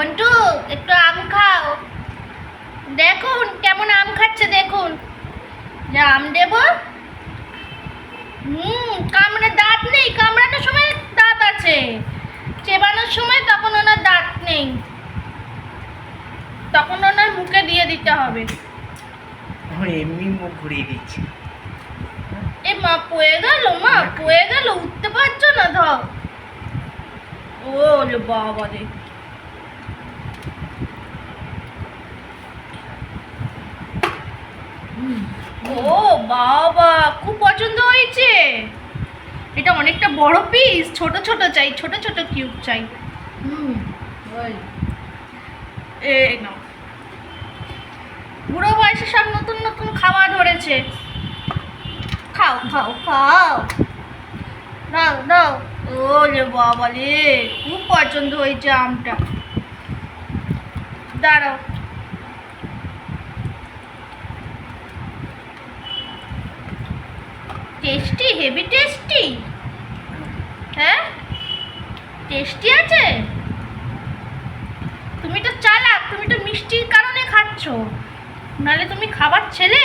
মন্টু একটু আম খাও। দেখুন কেমন আম খাচ্ছে দেখুন। যা আম দেব। হুম কামড়ে দাঁত নেই কামড়ানোর সময় দাঁত আছে। চেবানোর সময় তখন ওনার দাঁত নেই। তখন ওনার মুখে দিয়ে দিতে হবে। এমনি মুখ ঘুরিয়ে দিচ্ছে। এ মা পয়ে গেল মা পয়ে গেল উঠতে পারছ না ধর। ও বাবা রে ও বাবা খুব পছন্দ হয়েছে। এটা অনেকটা বড় পিস ছোট ছোট চাই ছোট ছোট কিউব চাই। হুম এই নাও। বুড়ো বয়সে সব নতুন নতুন খাওয়া ধরেছে। খাও খাও খাও। দাও দাও। ও রে বাবা রে খুব পছন্দ হয়েছে আমটা। দাঁড়াও। টেস্টি হেভি টেস্টি হ্যাঁ? টেস্টি আছে? তুমি তো চালাক, তুমি তো মিষ্টির কারণে খাচ্ছ। নাহলে তুমি খাবার ছেলে।